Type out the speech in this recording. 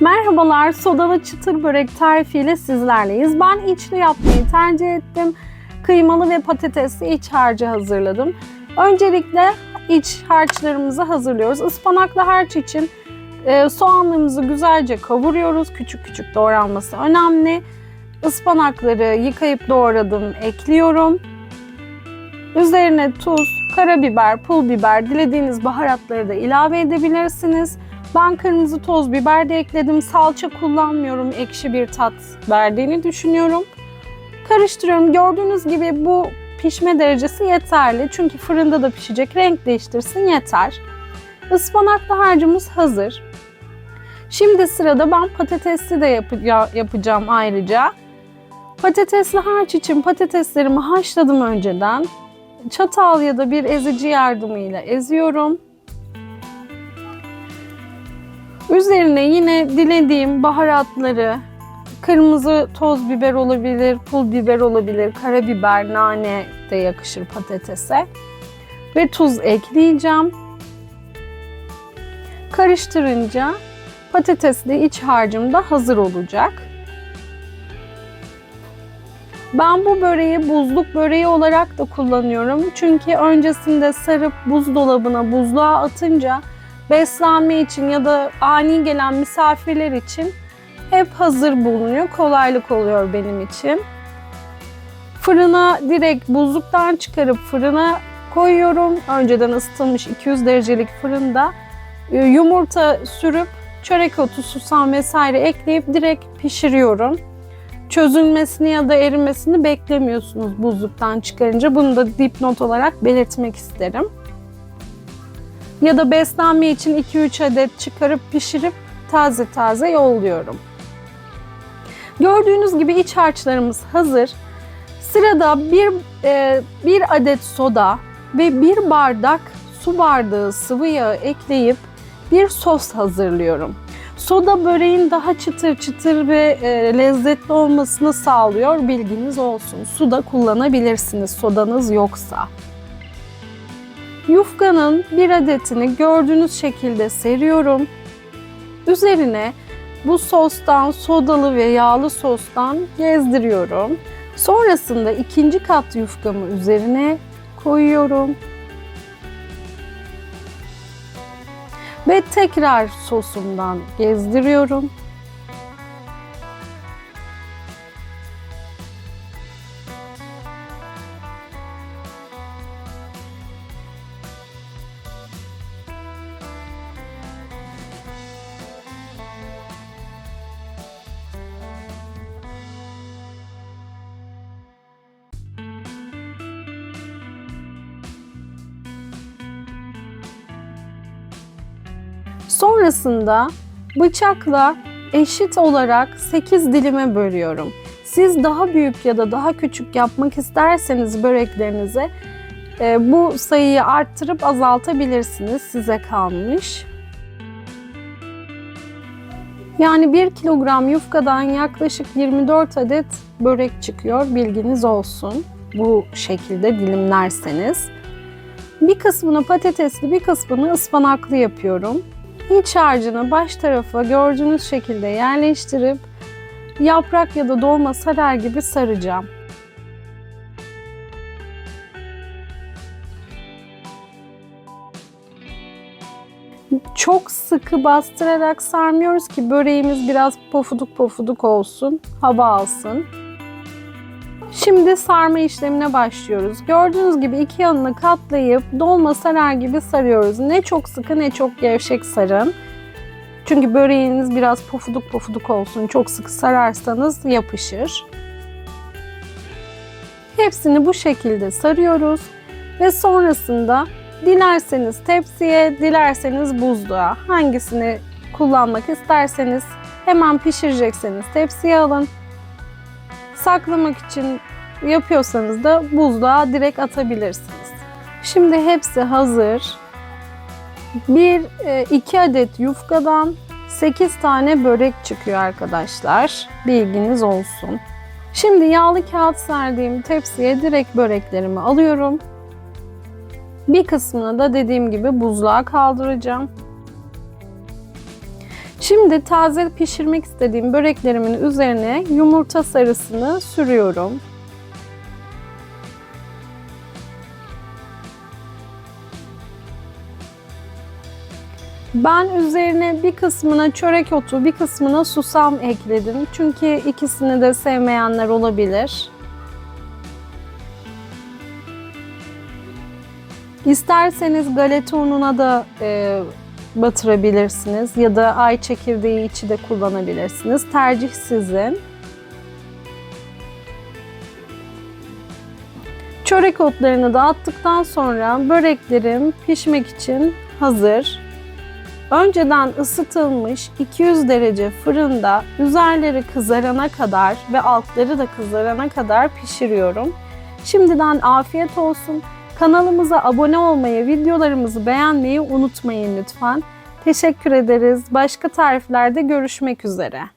Merhabalar, sodalı çıtır börek tarifiyle sizlerleyiz. Ben içli yapmayı tercih ettim. Kıymalı ve patatesli iç harcı hazırladım. Öncelikle iç harçlarımızı hazırlıyoruz. Ispanaklı harç için e, soğanlarımızı güzelce kavuruyoruz. Küçük küçük doğranması önemli. Ispanakları yıkayıp doğradım, ekliyorum. Üzerine tuz, karabiber, pul biber, dilediğiniz baharatları da ilave edebilirsiniz. Ben kırmızı toz biber de ekledim. Salça kullanmıyorum. Ekşi bir tat verdiğini düşünüyorum. Karıştırıyorum. Gördüğünüz gibi bu pişme derecesi yeterli. Çünkü fırında da pişecek. Renk değiştirsin yeter. Ispanaklı harcımız hazır. Şimdi sırada ben patatesli de yap- yapacağım ayrıca. Patatesli harç için patateslerimi haşladım önceden. Çatal ya da bir ezici yardımıyla eziyorum. Üzerine yine dilediğim baharatları, kırmızı toz biber olabilir, pul biber olabilir, karabiber, nane de yakışır patatese. Ve tuz ekleyeceğim. Karıştırınca patatesli iç harcım da hazır olacak. Ben bu böreği buzluk böreği olarak da kullanıyorum. Çünkü öncesinde sarıp buzdolabına buzluğa atınca beslenme için ya da ani gelen misafirler için hep hazır bulunuyor. Kolaylık oluyor benim için. Fırına direkt buzluktan çıkarıp fırına koyuyorum. Önceden ısıtılmış 200 derecelik fırında e, yumurta sürüp çörek otu, susam vesaire ekleyip direkt pişiriyorum. Çözülmesini ya da erimesini beklemiyorsunuz buzluktan çıkarınca. Bunu da dipnot olarak belirtmek isterim ya da beslenme için 2-3 adet çıkarıp pişirip taze taze yolluyorum. Gördüğünüz gibi iç harçlarımız hazır. Sırada bir, e, bir adet soda ve bir bardak su bardağı sıvı yağı ekleyip bir sos hazırlıyorum. Soda böreğin daha çıtır çıtır ve e, lezzetli olmasını sağlıyor. Bilginiz olsun. Su da kullanabilirsiniz sodanız yoksa. Yufkanın bir adetini gördüğünüz şekilde seriyorum. Üzerine bu sostan, sodalı ve yağlı sostan gezdiriyorum. Sonrasında ikinci kat yufkamı üzerine koyuyorum. Ve tekrar sosumdan gezdiriyorum. Sonrasında bıçakla eşit olarak 8 dilime bölüyorum. Siz daha büyük ya da daha küçük yapmak isterseniz böreklerinize e, bu sayıyı arttırıp azaltabilirsiniz. Size kalmış. Yani 1 kilogram yufkadan yaklaşık 24 adet börek çıkıyor. Bilginiz olsun. Bu şekilde dilimlerseniz. Bir kısmını patatesli, bir kısmını ıspanaklı yapıyorum. İç harcını baş tarafa gördüğünüz şekilde yerleştirip yaprak ya da dolma sarar gibi saracağım. Çok sıkı bastırarak sarmıyoruz ki böreğimiz biraz pofuduk pofuduk olsun, hava alsın. Şimdi sarma işlemine başlıyoruz. Gördüğünüz gibi iki yanını katlayıp dolma sarar gibi sarıyoruz. Ne çok sıkı ne çok gevşek sarın. Çünkü böreğiniz biraz pofuduk pofuduk olsun. Çok sıkı sararsanız yapışır. Hepsini bu şekilde sarıyoruz ve sonrasında dilerseniz tepsiye, dilerseniz buzluğa hangisini kullanmak isterseniz hemen pişirecekseniz tepsiye alın saklamak için yapıyorsanız da buzluğa direkt atabilirsiniz. Şimdi hepsi hazır. Bir e, iki adet yufkadan 8 tane börek çıkıyor arkadaşlar. Bilginiz olsun. Şimdi yağlı kağıt serdiğim tepsiye direkt böreklerimi alıyorum. Bir kısmını da dediğim gibi buzluğa kaldıracağım. Şimdi taze pişirmek istediğim böreklerimin üzerine yumurta sarısını sürüyorum. Ben üzerine bir kısmına çörek otu, bir kısmına susam ekledim. Çünkü ikisini de sevmeyenler olabilir. İsterseniz galeta ununa da e, batırabilirsiniz ya da ay çekirdeği içi de kullanabilirsiniz. Tercih sizin. Çörek otlarını da attıktan sonra böreklerim pişmek için hazır. Önceden ısıtılmış 200 derece fırında üzerleri kızarana kadar ve altları da kızarana kadar pişiriyorum. Şimdiden afiyet olsun. Kanalımıza abone olmayı, videolarımızı beğenmeyi unutmayın lütfen. Teşekkür ederiz. Başka tariflerde görüşmek üzere.